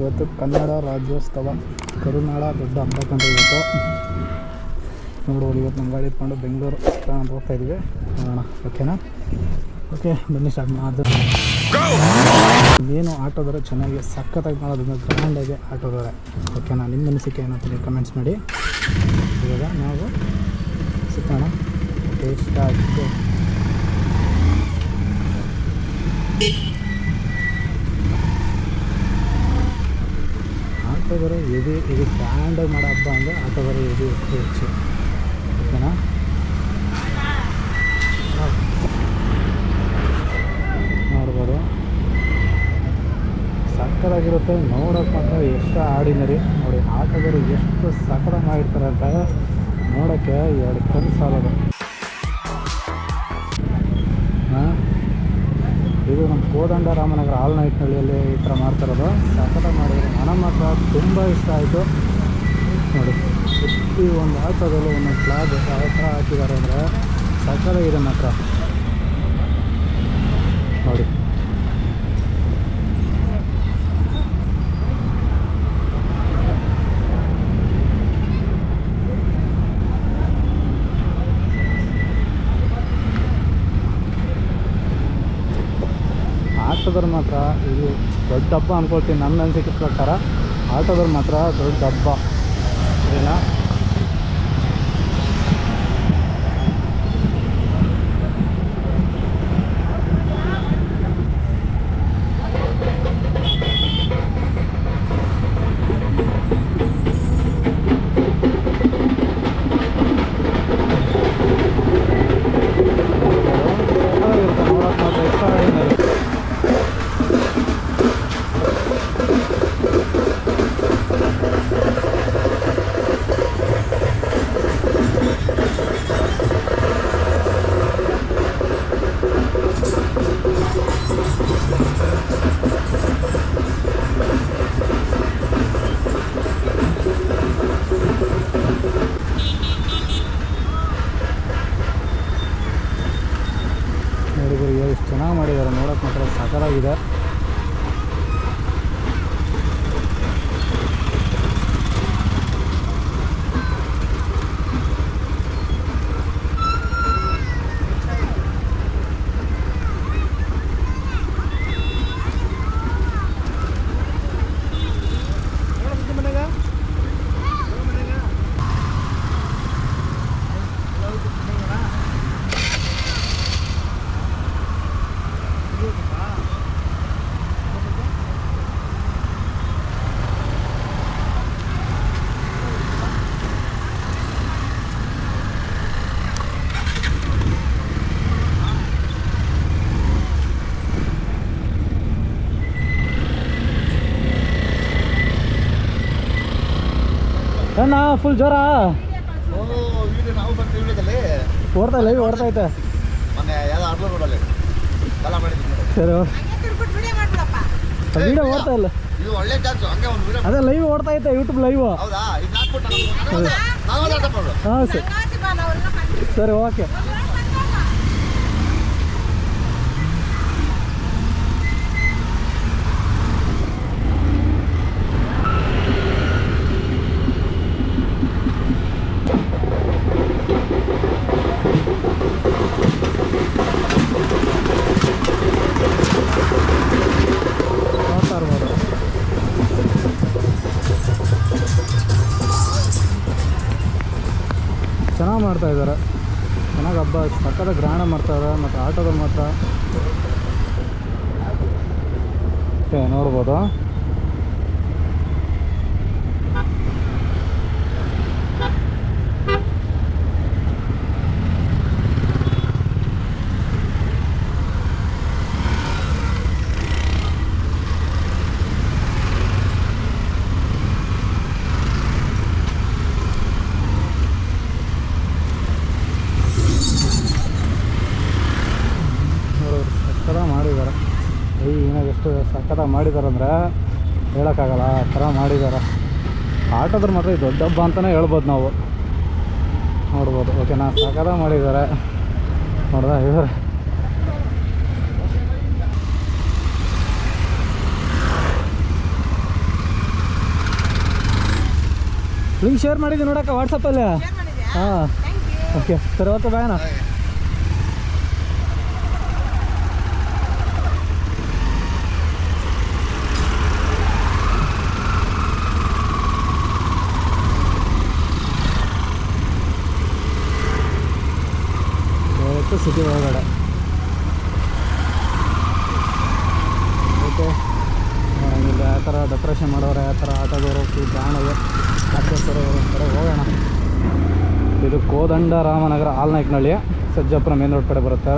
ಇವತ್ತು ಕನ್ನಡ ರಾಜ್ಯೋತ್ಸವ. ಕರುನಾಡ ದೊಡ್ಡ ಹಬ್ಬ ಕಂಡು ಇವತ್ತು. ನೋಡ್ಬೋದು ಇವತ್ತು ನಮ್ಮ ಗಾಡಿ ಇಟ್ಕೊಂಡು ಬೆಂಗಳೂರು ಅಂತ ಹೋಗ್ತಾ ಇದ್ದೀವಿ ನೋಡೋಣ, ಓಕೆನಾ? ಓಕೆ, ಬನ್ನಿ ಸ್ಟಾರ್ಟ್ ಅದು. ಏನು ಆಟೋದವರೆ ಚೆನ್ನಾಗಿ ಸಖತ್ತಾಗಿ ಮಾಡೋದ್ರಿಂದ ಗ್ರ್ಯಾಂಡಾಗಿ ಆಟೋದವರೆ. ಓಕೆನಾ? ನಿಮ್ಮ ಅನಿಸಿಕೆ ಏನಂತ ಕಮೆಂಟ್ಸ್ ಮಾಡಿ. ಇವಾಗ ನಾವು ಸಿಕ್ಕೋಣ ಟೇಸ್ಟ್ ಸ್ಟಾರ್ಟ್ ಆಟೋದವರು ಎದು ಇದು ಗ್ರ್ಯಾಂಡಾಗಿ ಮಾಡೋ ಹಬ್ಬ ಅಂದರೆ ಆಟೋದರ ಎದು ಹೆಚ್ಚು ಓಕೆನಾ? ನೋಡ್ಬೋದು. ಸಕ್ಕರಾಗಿರುತ್ತೆ ನೋಡೋಕೆ ಮಾತ್ರ ಎಷ್ಟು ಆರ್ಡಿನರಿ ನೋಡಿ, ಆಟೋದವರು ಎಷ್ಟು ಸಕ್ಕತ್ತಾಗಿ ಮಾಡಿರ್ತಾರೆ ಅಂತ ನೋಡೋಕ್ಕೆ ಎರಡು ಕಣ್ಣು ಸಾಲದು. ಇದು ನಮ್ಮ ಕೋದಂಡ ರಾಮನಗರ ಆಲ್ ನೈಟ್ನಳ್ಳಿಯಲ್ಲಿ ಈ ಥರ ಮಾಡ್ತಿರೋದು ಸಖತ್ತಾಗಿ ಮಾಡಿದ್ರು ನನಗೆ ಮಾತ್ರ ತುಂಬ ಇಷ್ಟ ಆಯಿತು. ನೋಡಿ, ಪ್ರತಿ ಒಂದು ಆಟೋದಲ್ಲೂ ಒಂದೊಂದು ಫ್ಲಾಗ್ ಯಾವ ಥರ ಹಾಕಿದ್ದಾರೆ ಅಂದರೆ ಸಖತ್ತಾಗಿದೆ ಮಾತ್ರ. ನೋಡಿ. ಆಟೋದವ್ರು ಮಾತ್ರ ಇದು ದೊಡ್ಡ ಹಬ್ಬ ಅನ್ಕೊಳ್ತೀನಿ ನನ್ನ ಅನಿಸಿಕೆ ಪ್ರಕಾರ ಆಟೋದವ್ರು ಮಾತ್ರ ದೊಡ್ಡ ಹಬ್ಬ. ಸರಿನಾ? ನೋಡಿದ್ರೆ ಎಷ್ಟು ಚೆನ್ನಾಗಿ ಮಾಡಿದ್ದಾರೆ ನೋಡೋಕೆ ಮಾತ್ರ ಸಕಲಾಗಿದೆ ಏನ ಫುಲ್ ಜ್ವರ. ಓ ವಿಡಿಯೋ ನಾವು ವಿಡಿಯೋದಲ್ಲಿ. ಓಡ್ತಾ ಲೈವ್ ಓಡ್ತಾ ಐತೆ. ಸರಿ ವಿಡಿಯೋ ವಿಡಿಯೋ ಓಡ್ತಾ ಇಲ್ಲ. ಇದು ಒಳ್ಳೆ ಚಾನ್ಸ್ ಹಂಗೆ ಒಂದು ವಿಡಿಯೋ ಅದೇ ಲೈವ್ ಓಡ್ತಾ ಐತೆ ಯೂಟ್ಯೂಬ್ ಲೈವ್ ಹಾಂ ಸರಿ. ಸರಿ ಓಕೆ ಚೆನ್ನಾಗಿ ಮಾಡ್ತಾ ಇದ್ದಾರೆ. ಚೆನ್ನಾಗಿ ಹಬ್ಬ ಪಕ್ಕದ ಗ್ರಹಣ ಮಾಡ್ತಾರೆ ಮತ್ತು ಆಟೋದಲ್ಲಿ ಮಾತ್ರ. ಓಕೆ ನೋಡ್ಬೋದು? ಮಾಡಿದ್ದಾರೆ. ಏನಾಗ ಎಷ್ಟು ಸಕ್ಕತ್ತಾಗಿ ಮಾಡಿದಾರಂದ್ರೆ ಅಂದರೆ ಹೇಳೋಕ್ಕಾಗಲ್ಲ ಆ ಥರ ಮಾಡಿದ್ದಾರೆ. ಆಟೋದ್ರ ಮಾತ್ರ ಇದು ದೊಡ್ಡ ಹಬ್ಬ ಅಂತಲೇ ಹೇಳ್ಬೋದು ನಾವು. ನೋಡ್ಬೋದು ಓಕೆನಾ? ಸಕ್ಕತ್ತಾಗಿ ಮಾಡಿದ್ದಾರೆ. ನೋಡ್ದ ಇವರು ಲಿಂಕ್ ಶೇರ್ ಮಾಡಿದ್ದೀನಿ ನೋಡಕ್ಕ ವಾಟ್ಸಪ್ಪಲ್ಲಿ ಹಾಂ. ಓಕೆ ಸರಿ ಓಕೆ ಅಣ್ಣ ಸಿಟಿ ಒಳಗಡೆ. ಓಕೆ ಇಲ್ಲಿ ಯಾವ ಥರ ಡೆಕೋರೇಷನ್ ಮಾಡೋರು ಯಾವ ಥರ ಆಟೋದವರು ಕಾಣೋದು ಆಚರಿಸೋರು ಕಡೆ ಹೋಗೋಣ. ಇದು ಕೋದಂಡ ರಾಮನಗರ ಆಲ್ನಾಯ್ಕನಹಳ್ಳಿ ಸಜ್ಜಾಪುರ ಮೇನ್ ರೋಡ್ ಕಡೆ ಬರುತ್ತೆ.